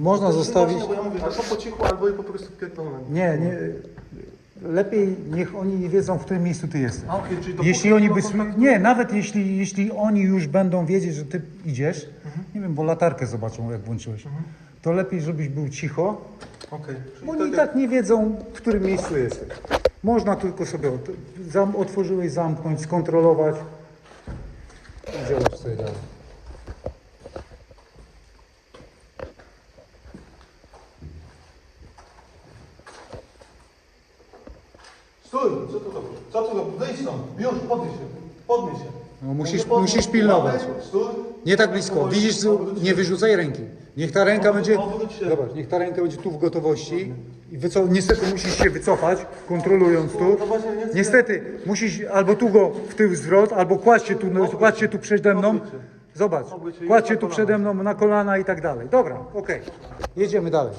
Można No zostawić. Właśnie, bo ja mówię, albo po cichu, albo i po prostu pierdolę. Nie, nie. Lepiej niech oni wiedzą, w którym miejscu ty jesteś. A, okej, czyli Jeśli oni by. kontaktu- sły- Nie, nawet jeśli, jeśli oni już będą wiedzieć, że ty idziesz, Mhm. nie wiem, bo latarkę zobaczą, jak włączyłeś, to lepiej, żebyś był cicho, Okej, czyli bo tak oni i jak- tak nie wiedzą, w którym miejscu jesteś. Można tylko sobie ot- zam, otworzyłeś, zamknąć, skontrolować i działać sobie dalej. Stój, co tu robisz? Co tu robisz? Wyjdź stąd, już, podnieś się, podnieś się. No, musisz- podnieś musisz pilnować. Stój. Nie tak blisko. Widzisz, Obróć nie wyrzucaj ręki. Niech ta ręka będzie. obróć się. Zobacz, niech ta ręka będzie tu w gotowości. I wyco... Niestety musisz się wycofać, kontrolując tu. No właśnie, nie chcę- Niestety musisz albo tu go w tył zwrot, albo kładź się tu, no, kładź się tu przede mną. Obróć się. Zobacz, Obróć się i kładź się tu kolana. przede mną na kolana i tak dalej. Dobra, okej. Jedziemy dalej.